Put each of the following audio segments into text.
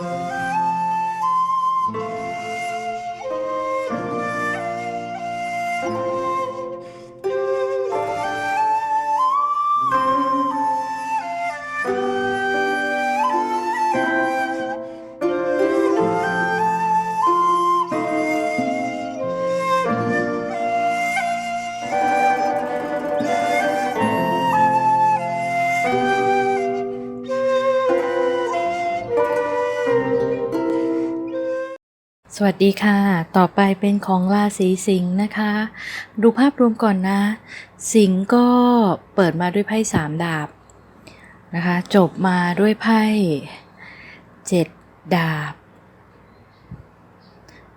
ส วัสดีค่ะ ต่อไปเป็นของราศีสิงห์นะคะ ดูภาพรวมก่อนนะ สิงห์ก็เปิดมาด้วยไพ่สามดาบนะคะ จบมาด้วยไพ่เจ็ดดาบ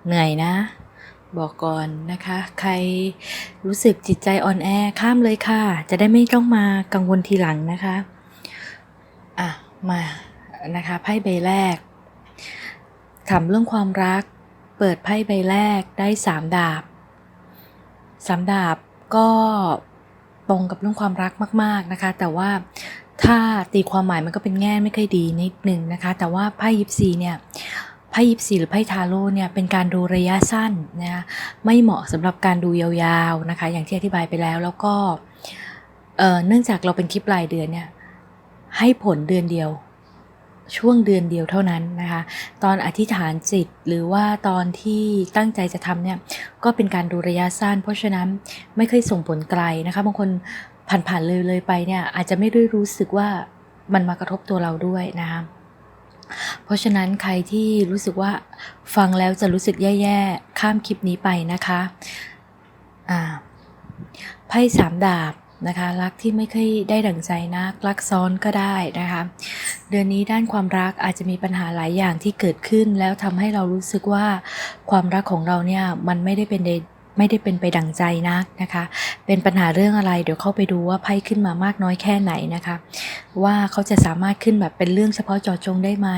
เหนื่อยนะ บอกก่อนนะคะ ใครรู้สึกจิตใจอ่อนแอข้ามเลยค่ะ จะได้ไม่ต้องมากังวลทีหลังนะคะ อะ มานะคะไพ่ใบแรกถามเรื่องความรัก เปิดไพ่ใบแรกได้สามดาบสามดาบก็ตรงกับเรื่องความรักมาก ๆนะคะ แต่ว่าถ้าตีความหมายมันก็เป็นแง่ไม่ค่อยดีนิดหนึ่งนะคะ แต่ว่าไพ่ยิปซีเนี่ยไพ่ยิปซีหรือไพ่ทาโร่เนี่ยเป็นการดูระยะสั้นนะคะไม่เหมาะสำหรับการดูยาวๆนะคะ อย่างที่อธิบายไปแล้วแล้วก็เอ่อเนื่องจากเราเป็นคลิปรายเดือนเนี่ยให้ผลเดือนเดียว ช่วงเดือนเดียวเท่านั้นนะคะ ตอนอธิษฐานจิตหรือว่าตอนที่ตั้งใจจะทำเนี่ยก็เป็นการดูระยะสั้น เพราะฉะนั้นไม่เคยส่งผลไกลนะคะบางคนผ่านๆเลยเลยไปเนี่ยอาจจะไม่ได้รู้สึกว่ามันมากระทบตัวเราด้วยนะคะเพราะฉะนั้นใครที่รู้สึกว่าฟังแล้วจะรู้สึกแย่ๆ ข้ามคลิปนี้ไปนะคะ อ่า ไพ่สามดาบ นะคะ รักที่ไม่เคยได้ดั่งใจนัก รักซ้อนก็ได้นะคะ เดือนนี้ด้านความรักอาจจะมีปัญหาหลายอย่างที่เกิดขึ้น แล้วทำให้เรารู้สึกว่าความรักของเราเนี่ยมันไม่ได้เป็นเดไม่ได้เป็นไปดั่งใจนักนะคะ เป็นปัญหาเรื่องอะไร เดี๋ยวเข้าไปดูว่าไพ่ขึ้นมามากน้อยแค่ไหนนะคะ ว่าเขาจะสามารถขึ้นแบบเป็นเรื่องเฉพาะเจาะจงได้ไหม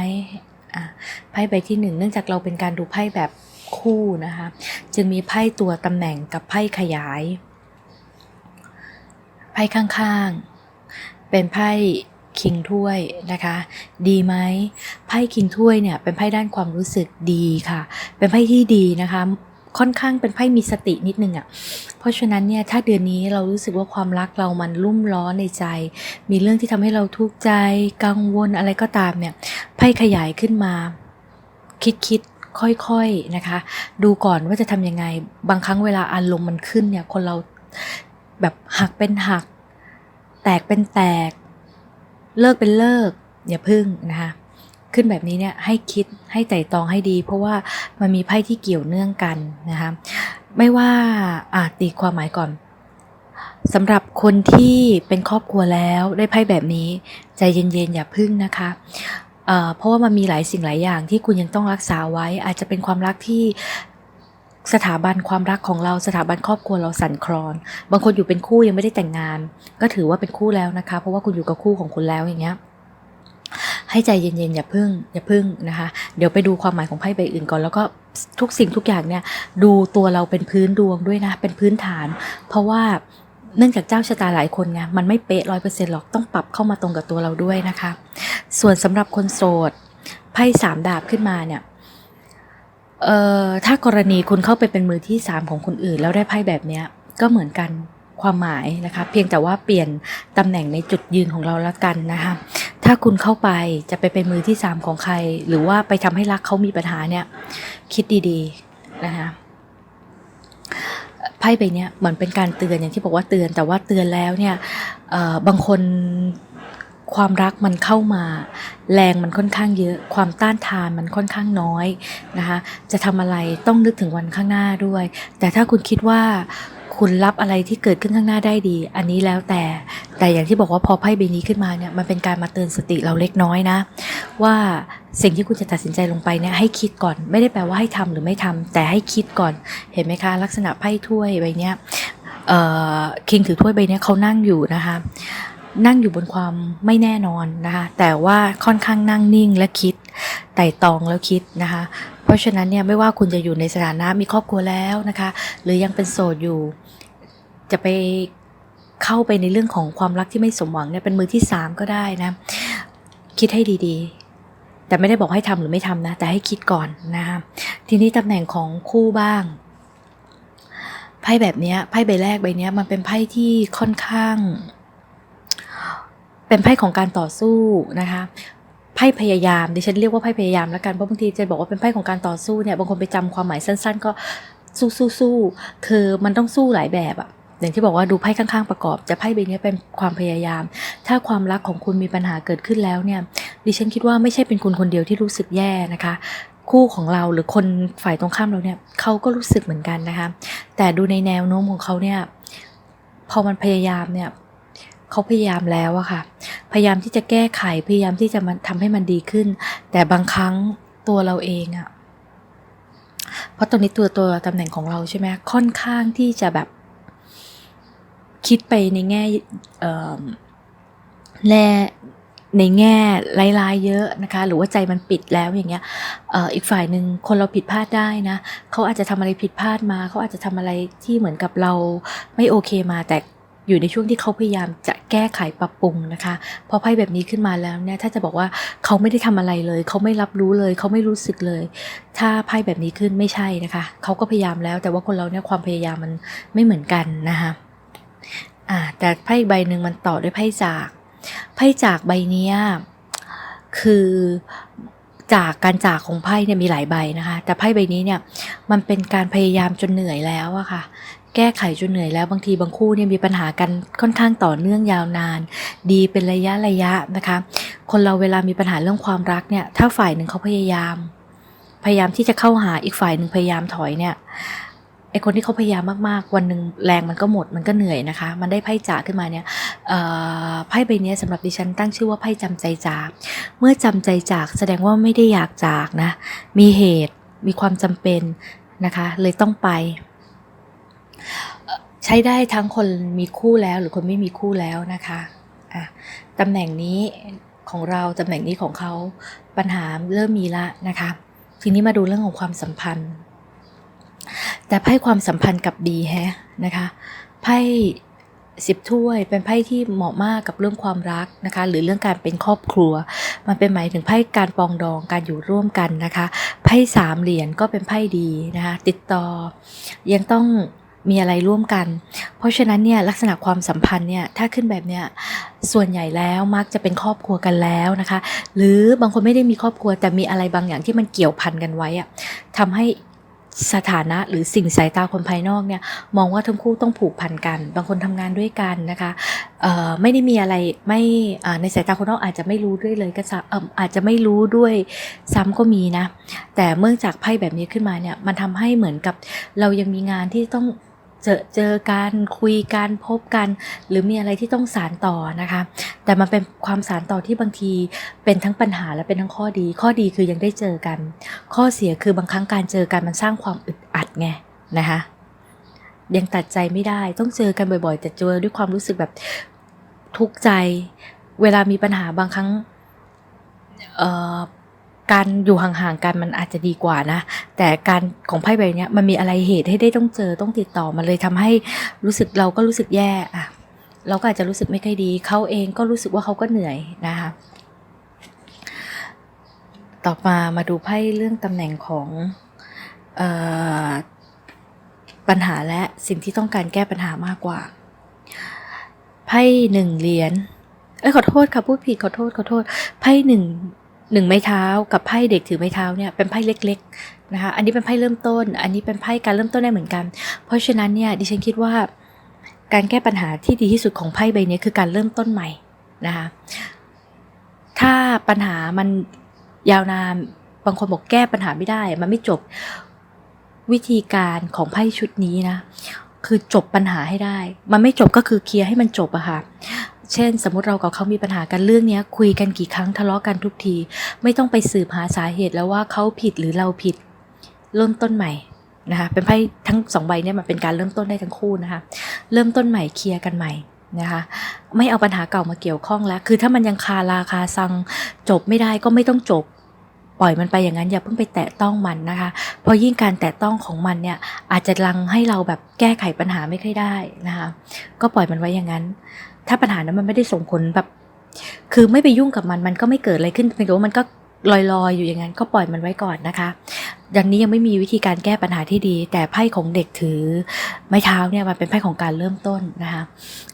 ไพ่ใบที่หนึ่งเนื่องจากเราเป็นการดูไพ่แบบคู่นะคะ จึงมีไพ่ตัวตำแหน่งกับไพ่ขยาย ไพ่ข้างๆ เป็นไพ่คิงถ้วยนะคะ ดีไหมไพ่คิงถ้วยเนี่ยเป็นไพ่ด้านความรู้สึกดีค่ะ เป็นไพ่ที่ดีนะคะค่อนข้างเป็นไพ่มีสตินิดนึงอะ่ะ เพราะฉะนั้นเนี่ยถ้าเดือนนี้เรารู้สึกว่าความรักเรามันลุ่มล้อนในใจ มีเรื่องที่ทำให้เราทุกข์ใจกังวลอะไรก็ตามเนี่ยไพ่ขยายขึ้นมา คิดคิดค่อยๆนะคะ ดูก่อนว่าจะทำยังไง บางครั้งเวลาอารมณ์มันขึ้นเนี่ยคนเรา แบบหักเป็นหัก แตกเป็นแตก เลิกเป็นเลิก อย่าพึ่งนะคะขึ้นแบบนี้เนี่ยให้คิดให้ไต่ตองให้ดี เพราะว่ามันมีไพ่ที่เกี่ยวเนื่องกันนะคะไม่ว่าอาจตีความหมายก่อนสำหรับคนที่เป็นครอบครัวแล้วได้ไพ่แบบนี้ ใจเย็นๆอย่าพึ่งนะคะเเพราะว่ามันมีหลายสิ่งหลายอย่างที่คุณยังต้องรักษาไว้ อาจจะเป็นความรักที่ สถาบันความรักของเราสถาบันครอบครัวเราสั่นคลอน บางคนอยู่เป็นคู่ยังไม่ได้แต่งงาน ก็ถือว่าเป็นคู่แล้วนะคะ เพราะว่าคุณอยู่กับคู่ของคุณแล้วอย่างเงี้ยให้ใจเย็นๆอย่าพึ่งอย่าพึ่งนะคะ เดี๋ยวไปดูความหมายของไพ่ใบอื่นก่อน แล้วก็ทุกสิ่งทุกอย่างเนี่ยดูตัวเราเป็นพื้นดวงด้วยนะ เป็นพื้นฐาน เพราะว่าเนื่องจากเจ้าชะตาหลายคนไงมันไม่เป๊ะร้อยเปอร์เซ็นต์หรอกต้องปรับเข้ามาตรงกับตัวเราด้วยนะคะ ส่วนสำหรับคนโสดไพ่สามดาบขึ้นมาเนี่ย เอ่อถ้ากรณีคุณเข้าไปเป็นมือที่สามของคนอื่น แล้วได้ไพ่แบบเนี้ยก็เหมือนกันความหมายนะคะ เพียงแต่ว่าเปลี่ยนตำแหน่งในจุดยืนของเราละกันนะคะถ้าคุณเข้าไปจะไปเป็นมือที่สามของใคร หรือว่าไปทำให้รักเขามีปัญหาเนี่ยคิดดีๆนะคะไพ่ใบนี้เหมือนเป็นการเตือนอย่างที่บอกว่าเตือนแต่ว่าเตือนแล้วเนี่ยบางคน ความรักมันเข้ามา แรงมันค่อนข้างเยอะ ความต้านทานมันค่อนข้างน้อยนะคะจะทำอะไรต้องนึกถึงวันข้างหน้าด้วย แต่ถ้าคุณคิดว่าคุณรับอะไรที่เกิดขึ้นข้างหน้าได้ดี อันนี้แล้วแต่ แต่อย่างที่บอกว่าพอไพ่ใบนี้ขึ้นมาเนี่ย มันเป็นการมาเตือนสติเราเล็กน้อยนะ ว่าสิ่งที่คุณจะตัดสินใจลงไปเนี่ยให้คิดก่อน ไม่ได้แปลว่าให้ทำหรือไม่ทำแต่ให้คิดก่อน เห็นไหมคะ ลักษณะไพ่ถ้วยใบเนี้ยเอ่อคิงถือถ้วยใบเนี้ยเขานั่งอยู่นะคะ นั่งอยู่บนความไม่แน่นอนนะคะแต่ว่าค่อนข้างนั่งนิ่งและคิดไต่ตองแล้วคิดนะคะ เพราะฉะนั้นเนี่ยไม่ว่าคุณจะอยู่ในสถานะมีครอบครัวแล้วนะคะ หรือยังเป็นโสดอยู่ จะไปเข้าไปในเรื่องของความรักที่ไม่สมหวังเนี่ยเป็นมือที่สามก็ได้นะ คิดให้ดีๆ แต่ไม่ได้บอกให้ทำหรือไม่ทำนะ แต่ให้คิดก่อนนะคะทีนี้ตำแหน่งของคู่บ้างไพ่แบบนี้ไพ่ใบแรกใบเนี้ยมันเป็นไพ่ที่ค่อนข้าง เป็นไพ่ของการต่อสู้นะคะไพ่พยายามดิฉันเรียกว่าไพ่พยายามแล้วกันเพราะบางทีจะบอกว่าเป็นไพ่ของการต่อสู้เนี่ยบางคนไปจำความหมายสั้น ๆ ก็สู้สู้สู้คือมันต้องสู้หลายแบบอะอย่างที่บอกว่าดูไพ่ข้างๆประกอบ จะไพ่ใบนี้เป็นความพยายาม ถ้าความรักของคุณมีปัญหาเกิดขึ้นแล้วเนี่ย ดิฉันคิดว่าไม่ใช่เป็นคุณคนเดียวที่รู้สึกแย่นะคะ คู่ของเราหรือคนฝ่ายตรงข้ามเราเนี่ยเขาก็รู้สึกเหมือนกันนะคะ แต่ดูในแนวโน้มของเขาเนี่ยพอมันพยายามเนี่ย เขาพยายามแล้วอะค่ะ พยายามที่จะแก้ไข พยายามที่จะมันทำให้มันดีขึ้น แต่บางครั้งตัวเราเองอะเพราะตรงนี้ตัวตัวตำแหน่งของเราใช่ไหมค่อนข้างที่จะแบบ คิดไปในแง่แน่ในแง่ร้ายๆเยอะนะคะ หรือว่าใจมันปิดแล้วอย่างเงี้ยอ่ออีกฝ่ายหนึ่งคนเราผิดพลาดได้นะเขาอาจจะทำอะไรผิดพลาดมา เขาอาจจะทำอะไรที่เหมือนกับเราไม่โอเคมา แต่ อยู่ในช่วงที่เขาพยายามจะแก้ไขปรับปรุงนะคะ พอไพ่แบบนี้ขึ้นมาแล้วเนี่ยถ้าจะบอกว่าเขาไม่ได้ทำอะไรเลย เขาไม่รับรู้เลย เขาไม่รู้สึกเลย ถ้าไพ่แบบนี้ขึ้นไม่ใช่นะคะ เขาก็พยายามแล้วแต่ว่าคนเราเนี่ยความพยายามมันไม่เหมือนกันนะคะอ่าแต่ไพ่ใบหนึ่งมันต่อด้วยไพ่จาก ไพ่จากใบเนี้ยคือจากการจากของไพ่เนี่ยมีหลายใบนะคะ แต่ไพ่ใบนี้เนี่ยมันเป็นการพยายามจนเหนื่อยแล้วอะค่ะ แก้ไขจนเหนื่อยแล้วบางทีบางคู่เนี่ยมีปัญหากันค่อนข้างต่อเนื่องยาวนาน ดีเป็นระยะระยะนะคะ คนเราเวลามีปัญหาเรื่องความรักเนี่ยถ้าฝ่ายหนึ่งเขาพยายาม พยายามที่จะเข้าหาอีกฝ่ายหนึ่งพยายามถอยเนี่ยไอคนที่เขาพยายามมากๆ วันหนึ่งแรงมันก็หมดมันก็เหนื่อยนะคะ มันได้ไพ่จ่าขึ้นมาเนี่ยไพ่ใบเนี้ยสำหรับดิฉันตั้งชื่อว่าไพ่จำใจจาก เมื่อจำใจจากแสดงว่าไม่ได้อยากจากนะ มีเหตุมีความจำเป็นนะคะ เลยต้องไป ใช้ได้ทั้งคนมีคู่แล้วหรือคนไม่มีคู่แล้วนะคะะตำแหน่งนี้ของเราตำแหน่งนี้ของเขาปัญหาเริ่มมีละนะคะ ทีนี้มาดูเรื่องของความสัมพันธ์ แต่ไพ่ความสัมพันธ์กับดีแฮะนะคะไพ่สิบถ้วยเป็นไพ่ที่เหมาะมากกับเรื่องความรักนะคะ หรือเรื่องการเป็นครอบครัว มันเป็นหมายถึงไพ่การปองดองการอยู่ร่วมกันนะคะไพ่สามเหรียญก็เป็นไพ่ดีนะคะ ติดต่อยังต้อง มีอะไรร่วมกัน เพราะฉะนั้นเนี่ยลักษณะความสัมพันธ์เนี่ยถ้าขึ้นแบบเนี้ยส่วนใหญ่แล้วมักจะเป็นครอบครัวกันแล้วนะคะ หรือบางคนไม่ได้มีครอบครัวแต่มีอะไรบางอย่างที่มันเกี่ยวพันกันไว้อะทำใหสถานะหรือสิ่งสายตาคนภายนอกเนี่ยมองว่าทั้งคู่ต้องผูกพันกัน บางคนทำงานด้วยกันนะคะไม่ได้มีอะไรไม่ในสายตาคนนอกอาจจะไม่รู้ด้วยเลยก็จะเอ่ออาจจะไม่รู้ด้วยซ้ำก็มีนะแต่เมื่อจากไพ่แบบนี้ขึ้นมาเนี่ยมันทำให้เหมือนกับเรายังมีงานที่ต้อง เจอเจอกันคุยกันพบกัน หรือมีอะไรที่ต้องสารต่อนะคะ แต่มันเป็นความสารต่อที่บางทีเป็นทั้งปัญหาและเป็นทั้งข้อดี ข้อดีคือยังได้เจอกัน ข้อเสียคือบางครั้งการเจอกันมันสร้างความอึดอัดไงนะคะยังตัดใจไม่ได้ต้องเจอกันบ่อยๆ แต่เจอด้วยความรู้สึกแบบทุกข์ใจ เวลามีปัญหาบางครั้งเอ่อ การอยู่ห่างๆกันมันอาจจะดีกว่านะ แต่การของไพ่ใบนี้มันมีอะไรเหตุให้ได้ต้องเจอต้องติดต่อมันเลยทำให้รู้สึกเราก็รู้สึกแย่อะเราก็อาจจะรู้สึกไม่ค่อยดี เขาเองก็รู้สึกว่าเขาก็เหนื่อยนะคะต่อมามาดูไพ่เรื่องตำแหน่งของออปัญหาและสิ่งที่ต้องการแก้ปัญหามากกว่า ไพ่หนึ่งเหรียญเอ้ยขอโทษค่ะพูดผิดขอโทษขอโทษไพ่หนึ่ง หนึ่งไม้เท้ากับไพ่เด็กถือไม้เท้าเนี่ยเป็นไพ่เล็กๆนะคะ อันนี้เป็นไพ่เริ่มต้น อันนี้เป็นไพ่การเริ่มต้นได้เหมือนกัน เพราะฉะนั้นเนี่ยดิฉันคิดว่า การแก้ปัญหาที่ดีที่สุดของไพ่ใบนี้คือการเริ่มต้นใหม่นะคะ ถ้าปัญหามันยาวนาน บางคนบอกแก้ปัญหาไม่ได้ มันไม่จบ วิธีการของไพ่ชุดนี้นะ คือจบปัญหาให้ได้ มันไม่จบก็คือเคลียร์ให้มันจบอะค่ะ เช่น สมมติเรากับเขามีปัญหากันเรื่องนี้คุยกันกี่ครั้งทะเลาะกันทุกที ไม่ต้องไปสืบหาสาเหตุแล้วว่าเขาผิดหรือเราผิดเริ่มต้นใหม่นะคะเป็นไพ่ทั้งสองใบเนี่ยมันเป็นการเริ่มต้นได้ทั้งคู่นะคะเริ่มต้นใหม่เคลียร์กันใหม่นะคะไม่เอาปัญหาเก่ามาเกี่ยวข้องแล้ว คือถ้ามันยังคาราคาซังจบไม่ได้ก็ไม่ต้องจบ ปล่อยมันไปอย่างนั้นอย่าเพิ่งไปแตะต้องมันนะคะเพราะยิ่งการแตะต้องของมันเนี่ยอาจจะลังให้เราแบบแก้ไขปัญหาไม่ค่อยได้นะคะก็ปล่อยมันไว้อย่างนั้น ถ้าปัญหานั้นมันไม่ได้ส่งผลแบบ คือไม่ไปยุ่งกับมันมันก็ไม่เกิดอะไรขึ้นเพียงแต่ว่ามันก็ลอยๆอยู่อย่างนั้นก็ปล่อยมันไว้ก่อนนะคะ ดังนี้ยังไม่มีวิธีการแก้ปัญหาที่ดี แต่ไพ่ของเด็กถือ ไม้เท้าเนี่ยมันเป็นไพ่ของการเริ่มต้นนะคะ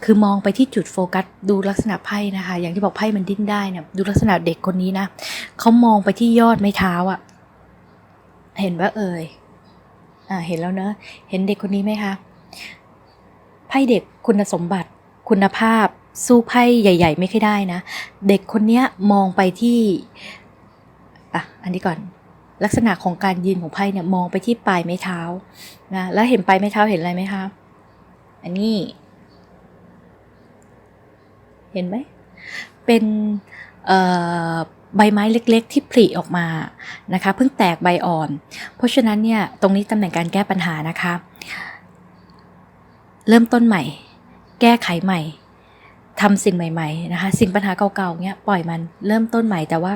คือมองไปที่จุดโฟกัสดูลักษณะไพ่นะคะ อย่างที่บอกไพ่มันดิ้นได้เนี่ยดูลักษณะเด็กคนนี้นะเขามองไปที่ยอดไม้เท้าอะเห็นว่าเอ่ยอ่าเห็นแล้วเนอะเห็นเด็กคนนี้ไหมคะไพ่เด็กคุณสมบัติ คุณภาพสู้ไพ่ใหญ่ ๆ ไม่ค่อยได้นะ เด็กคนนี้มองไปที่อะอันนี้ก่อนลักษณะของการยืนของไพ่เนี่ยมองไปที่ปลายไม้เท้านะแล้วเห็นปลายไม้เท้าเห็นอะไรไหมคะอันนี้ เห็นไหมเป็นใบไม้เล็ก ๆ ที่ผลิออกมานะคะเพิ่งแตกใบอ่อน เพราะฉะนั้นเนี่ยตรงนี้ตำแหน่งการแก้ปัญหานะคะ เริ่มต้นใหม่ แก้ไขใหม่ทำสิ่งใหม่ ๆ นะคะ สิ่งปัญหาเก่าๆเนี่ยปล่อยมันเริ่มต้นใหม่แต่ว่า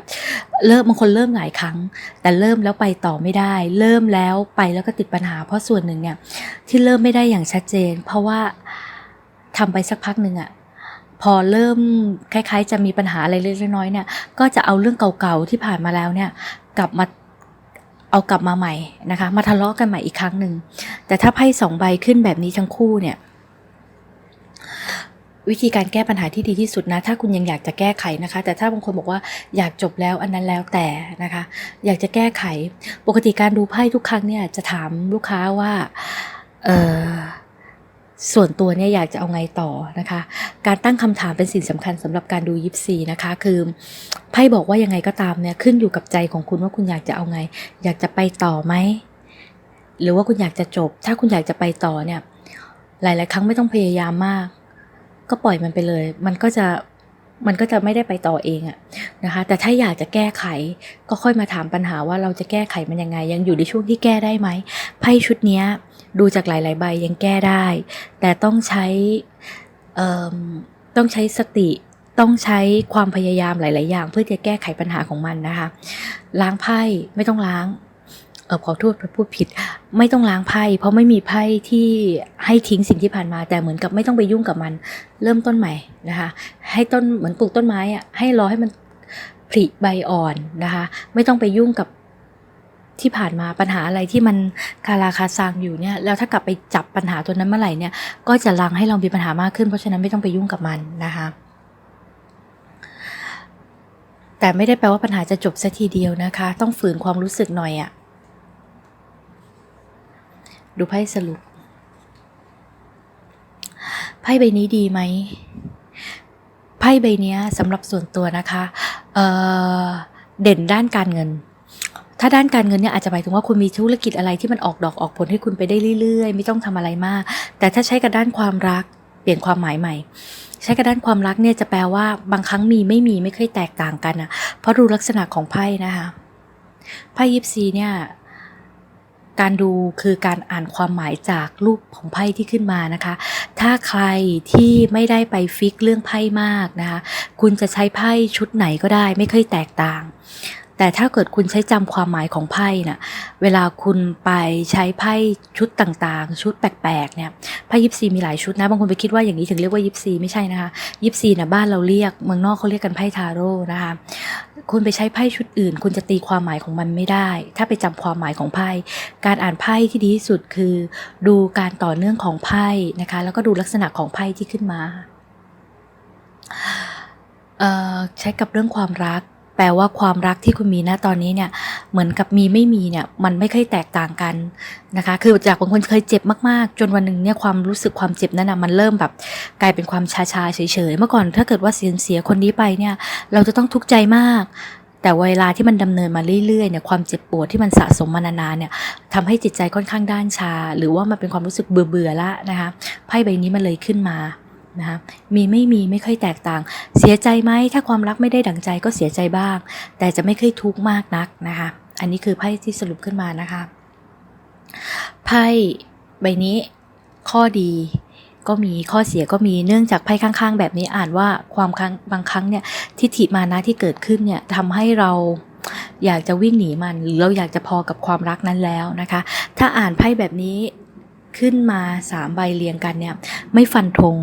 เริ่มบางคนเริ่มหลายครั้ง แต่เริ่มแล้วไปต่อไม่ได้ เริ่มแล้วไปแล้วก็ติดปัญหา เพราะส่วนหนึ่งเนี่ยที่เริ่มไม่ได้อย่างชัดเจน เพราะว่าทำไปสักพักหนึ่งอะพอเริ่มคล้าย ๆ จะมีปัญหาอะไรเล็กๆน้อยๆเนี่ยก็จะเอาเรื่องเก่าๆที่ผ่านมาแล้วเนี่ยกลับมาเอากลับมาใหม่นะคะ มาทะเลาะกันใหม่อีกครั้งหนึ่งแต่ถ้าไพ่สองใบขึ้นแบบนี้ทั้งคู่เนี่ย วิธีการแก้ปัญหาที่ดีที่สุดนะ ถ้าคุณยังอยากจะแก้ไขนะคะ แต่ถ้าบางคนบอกว่าอยากจบแล้วอันนั้นแล้วแต่นะคะ อยากจะแก้ไข ปกติการดูไพ่ทุกครั้งเนี่ยจะถามลูกค้าว่าเออส่วนตัวเนี่ยอยากจะเอาไงต่อนะคะ การตั้งคำถามเป็นสิ่งสำคัญสำหรับการดูยิปซีนะคะ คือไพ่บอกว่ายังไงก็ตามเนี่ยขึ้นอยู่กับใจของคุณว่าคุณอยากจะเอาไง อยากจะไปต่อไหมหรือว่าคุณอยากจะจบ ถ้าคุณอยากจะไปต่อเนี่ยหลาย ๆ ครั้งไม่ต้องพยายามมาก ก็ปล่อยมันไปเลย มันก็จะมันก็จะไม่ได้ไปต่อเองอะนะคะ แต่ถ้าอยากจะแก้ไขก็ค่อยมาถามปัญหาว่าเราจะแก้ไขมันยังไง ยังอยู่ในช่วงที่แก้ได้ไหมไพ่ชุดนี้ดูจากหลาย ๆ ใบยังแก้ได้ แต่ต้องใช้ต้องใช้สติต้องใช้ความพยายามหลาย ๆ อย่าง เพื่อจะแก้ไขปัญหาของมันนะคะ ล้างไพ่ไม่ต้องล้าง เออขอโทษพูดผิด ไม่ต้องล้างไพ่เพราะไม่มีไพ่ที่ให้ทิ้งสิ่งที่ผ่านมา แต่เหมือนกับไม่ต้องไปยุ่งกับมัน เริ่มต้นใหม่นะคะ ให้ต้นเหมือนปลูกต้นไม้อะให้รอให้มันผลิใบอ่อนนะคะ ไม่ต้องไปยุ่งกับที่ผ่านมาปัญหาอะไรที่มันคาราคาซังอยู่เนี่ยแล้วถ้ากลับไปจับปัญหาตัวนั้นเมื่อไหร่เนี่ย ก็จะลังให้เรามีปัญหามากขึ้น เพราะฉะนั้นไม่ต้องไปยุ่งกับมันนะคะแต่ไม่ได้แปลว่าปัญหาจะจบสัทีเดียวนะคะ ต้องฝืนความรู้สึกหน่อยอะ ดูไพ่สรุป ไพ่ใบนี้ดีไหม ไพ่ใบนี้สำหรับส่วนตัวนะคะเเด่นด้านการเงิน ถ้าด้านการเงินเนี่ยอาจจะหมายถึงว่าคุณมีธุรกิจอะไรที่มันออกดอกออกผลให้คุณไปได้เรื่อยๆ ไม่ต้องทำอะไรมาก แต่ถ้าใช้กับด้านความรักเปลี่ยนความหมายใหม่ ใช้กับด้านความรักเนี่ยจะแปลว่าบางครั้งมีไม่มีไม่เคยแตกต่างกันอะเพราะดูลักษณะของไพ่นะคะไพ่ยิปซีเนี่ย การดูคือการอ่านความหมายจากรูปของไพ่ที่ขึ้นมานะคะ ถ้าใครที่ไม่ได้ไปฟิกเรื่องไพ่มากนะคะ คุณจะใช้ไพ่ชุดไหนก็ได้ไม่เคยแตกต่าง แต่ถ้าเกิดคุณใช้จำความหมายของไพ่น่ะ เวลาคุณไปใช้ไพ่ชุดต่างๆ ชุดแปลกๆเนี่ย ไพ่ยิปซีมีหลายชุดนะ บางคนไปคิดว่าอย่างนี้ถึงเรียกว่ายิปซีไม่ใช่นะคะ ยิปซีนะบ้านเราเรียก เมืองนอกเขาเรียกกันไพ่ทาโร่นะคะ คุณไปใช้ไพ่ชุดอื่น คุณจะตีความหมายของมันไม่ได้ ถ้าไปจำความหมายของไพ่ การอ่านไพ่ที่ดีที่สุดคือ ดูการต่อเนื่องของไพ่นะคะ แล้วก็ดูลักษณะของไพ่ที่ขึ้นมาใช้กับเรื่องความรัก แปลว่าความรักที่คุณมีณตอนนี้เนี่ยเหมือนกับมีไม่มีเนี่ยมันไม่ค่อยแตกต่างกันนะคะ คือจากบางคนเคยเจ็บมากๆ จนวันหนึ่งเนี่ยความรู้สึกความเจ็บนั้นนะมันเริ่มแบบกลายเป็นความชาชาเฉยๆเมื่อก่อนถ้าเกิดว่าเสียเสียคนนี้ไปเนี่ยเราจะต้องทุกข์ใจมากแต่เวลาที่มันดำเนินมาเรื่อยๆเนี่ยความเจ็บปวดที่มันสะสมมานานๆเนี่ยทำให้จิตใจค่อนข้างด้านชา หรือว่ามันเป็นความรู้สึกเบื่อๆละนะคะไพ่ใบนี้มันเลยขึ้นมา นะคะมีไม่มีไม่ค่อยแตกต่าง เสียใจไหมถ้าความรักไม่ได้ดั่งใจก็เสียใจบ้าง แต่จะไม่เคยทุกข์มากนักนะคะ อันนี้คือไพ่ที่สรุปขึ้นมานะคะไพ่ใบนี้ข้อดีก็มีข้อเสียก็มีเนื่องจากไพ่ข้างๆ แบบนี้อ่านว่าความครั้งบางครั้งเนี่ยทิฏฐิมานะที่เกิดขึ้นเนี่ยทำให้เราอยากจะวิ่งหนีมันหรือเราอยากจะพอกับความรักนั้นแล้วนะคะ ถ้าอ่านไพ่แบบนี้ขึ้นมาสามใบเรียงกันเนี่ยไม่ฟันธง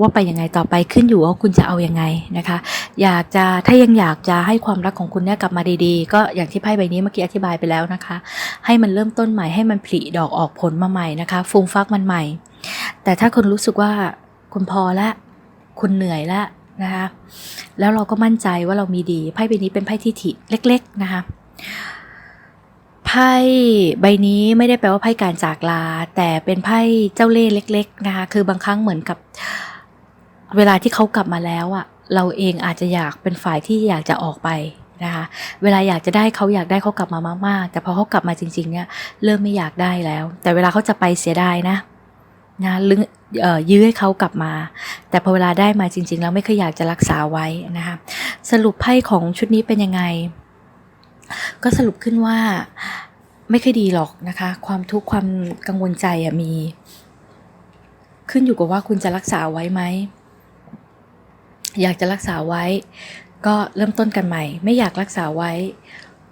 ว่าไปยังไงต่อไปขึ้นอยู่ว่าคุณจะเอายังไงนะคะ อยากจะถ้ายังอยากจะให้ความรักของคุณเนี่ยกลับมาดีๆ ก็อย่างที่ไพ่ใบนี้เมื่อกี้อธิบายไปแล้วนะคะ ให้มันเริ่มต้นใหม่ให้มันผลิดอกออกผลมาใหม่นะคะฟูมฟักมันใหม่ แต่ถ้าคุณรู้สึกว่าคุณพอละคุณเหนื่อยละนะคะแล้วเราก็มั่นใจว่าเรามีดีไพ่ใบนี้เป็นไพ่ที่ถิเล็ก ๆ นะคะไพ่ใบนี้ไม่ได้แปลว่าไพ่การจากลา แต่เป็นไพ่เจ้าเล่ห์เล็ก ๆ นะคะคือบางครั้งเหมือนกับ เวลาที่เขากลับมาแล้วอะเราเองอาจจะอยากเป็นฝ่ายที่อยากจะออกไปนะคะเวลาอยากจะได้เขาอยากได้เขากลับมามาก ๆ แต่พอเขากลับมาจริง ๆ เนี่ยเริ่มไม่อยากได้แล้ว แต่เวลาเขาจะไปเสียดายนะนะลึงเอ่อยื้อให้เขากลับมา แต่พอเวลาได้มาจริง ๆ แล้วไม่เคยอยากจะรักษาไว้นะคะสรุปไพ่ของชุดนี้เป็นยังไง ก็สรุปขึ้นว่าไม่เคอยดีหรอกนะคะ ความทุกข์ความกังวลใจอะมี ขึ้นอยู่กับว่าคุณจะรักษาไว้ไหม อยากจะรักษาไว้ ก็เริ่มต้นกันใหม่ ไม่อยากรักษาไว้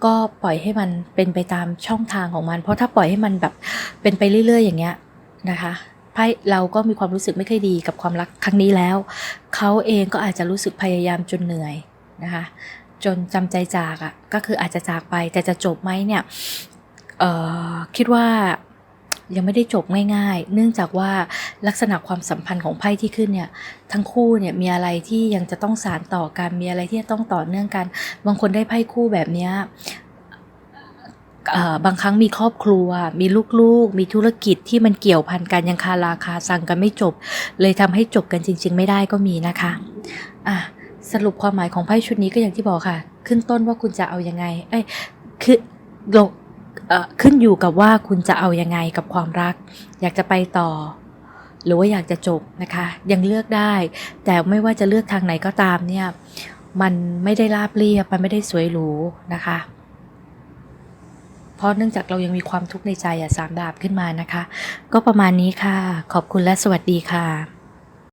ก็ปล่อยให้มันเป็นไปตามช่องทางของมัน เพราะถ้าปล่อยให้มันแบบเป็นไปเรื่อย ๆ อย่างเงี้ยนะคะไพ่เราก็มีความรู้สึกไม่ค่อยดีกับความรักครั้งนี้แล้ว เขาเองก็อาจจะรู้สึกพยายามจนเหนื่อยนะคะ จนจำใจจากอะ่ะก็คืออาจจะจากไปแต่จะจบไหมเนี่ยคิดว่า ยังไม่ได้จบง่ายๆ เนื่องจากว่าลักษณะความสัมพันธ์ของไพ่ที่ขึ้นเนี่ยทั้งคู่เนี่ยมีอะไรที่ยังจะต้องสานต่อกันมีอะไรที่จะต้องต่อเนื่องกัน บางคนได้ไพ่คู่แบบเนี้ยบางครั้งมีครอบครัว มีลูกๆ มีธุรกิจที่มันเกี่ยวพันกันยังคาราคาสั่งกันไม่จบ เลยทำให้จบกันจริง ๆ ไม่ได้ก็มีนะคะอะสรุปความหมายของไพ่ชุดนี้ก็อย่างที่บอกค่ะ ขึ้นต้นว่าคุณจะเอายังไง เอ้ยคือลกเอ่อ ขึ้นอยู่กับว่าคุณจะเอายังไงกับความรัก อยากจะไปต่อ หรือว่าอยากจะจบนะคะ ยังเลือกได้ แต่ไม่ว่าจะเลือกทางไหนก็ตามเนี่ยมันไม่ได้ราบเรียบมันไม่ได้สวยหรูนะคะ เพราะเนื่องจากเรายังมีความทุกข์ในใจอะสามดาบขึ้นมานะคะ ก็ประมาณนี้ค่ะ ขอบคุณและสวัสดีค่ะ